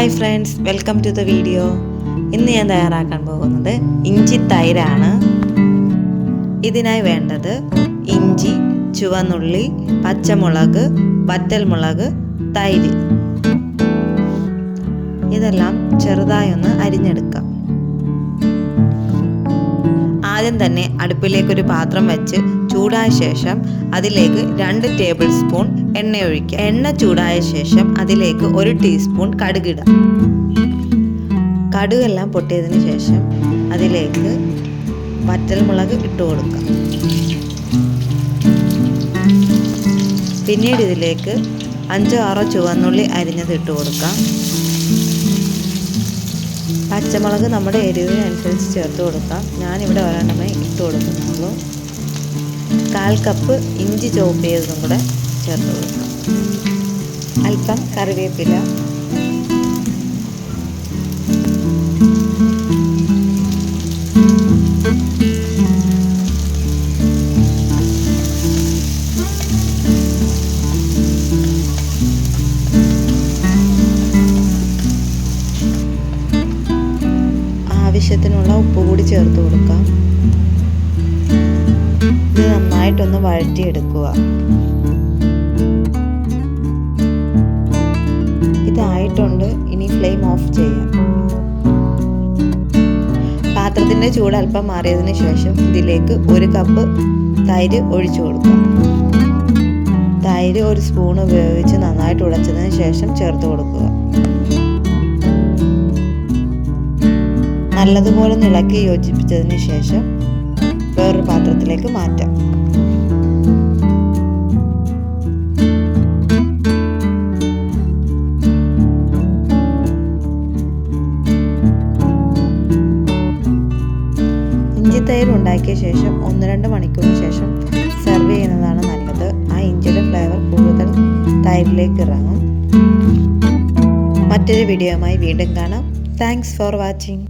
Hi friends welcome to the video ഇന്ന് ഞാൻ തയ്യാറാക്കാൻ പോകുന്നത് ഇഞ്ചി തൈരാണ്. ഇതിനായി വേണ്ടത് ഇഞ്ചി ചുവന്നുള്ളി പച്ചമുളക് വറ്റൽമുളക് തൈര്. ഇതെല്ലാം ചെറുതായി ഒന്ന് അരിഞ്ഞെടുക്കാം. ആദ്യം തന്നെ അടുപ്പിലേക്കൊരു പാത്രം വെച്ച് ചൂടായ ശേഷം അതിലേക്ക് രണ്ട് ടേബിൾ സ്പൂൺ എണ്ണ ഒഴിക്കുക എണ്ണ ചൂടായ ശേഷം അതിലേക്ക് ഒരു ടീസ്പൂൺ കടുക് കടുകെല്ലാം പൊട്ടിയതിന് ശേഷം അതിലേക്ക് വറ്റൽമുളക് ഇട്ട് കൊടുക്കുക. പിന്നീട് ഇതിലേക്ക് അഞ്ചോ ആറോ ചുവന്നുള്ളി അരിഞ്ഞത് ഇട്ട് കൊടുക്കാം പച്ചമുളക് നമ്മുടെ എരിവിനനുസരിച്ച് ചേർത്ത് കൊടുക്കാം. ഞാനിവിടെ ഒരെണ്ണമേ ഇട്ട് കൊടുക്കുന്നുള്ളൂ. കാൽ കപ്പ് ഇഞ്ചി ചോപ്പ് ചെയ്തതും കൂടെ ചേർത്ത് കൊടുക്കാം. അല്പം കറിവേപ്പില. ആവശ്യത്തിനുള്ള ഉപ്പ് കൂടി ചേർത്ത് കൊടുക്കാം. ഇത് നന്നായിട്ടൊന്ന് വഴറ്റിയെടുക്കുക. ഇതായിട്ടുണ്ട്. ഇനി ഫ്ലെയിം ഓഫ് ചെയ്യാം. പാത്രത്തിന്റെ ചൂട് അല്പം മാറിയതിന് ശേഷം ഇതിലേക്ക് ഒരു കപ്പ് തൈര് ഒഴിച്ചു കൊടുക്കുക തൈര് ഒരു സ്പൂൺ ഉപയോഗിച്ച് നന്നായിട്ട് ഉടച്ചതിന് ശേഷം ചേർത്ത് കൊടുക്കുക. നല്ലതുപോലെ ഇളക്കി യോജിപ്പിച്ചതിന് ശേഷം വേറൊരു പാത്രത്തിലേക്ക് മാറ്റാം. ഇഞ്ചി ഉണ്ടാക്കിയ ശേഷം ഒന്ന് രണ്ട് മണിക്കൂർ ശേഷം സെർവ് ചെയ്യുന്നതാണ് നല്ലത്. ആ ഇഞ്ചിയുടെ ഫ്ലേവർ കൂടുതൽ തൈരിലേക്ക് ഇറങ്ങും. മറ്റൊരു വീഡിയോയുമായി വീണ്ടും കാണാം. Thanks for watching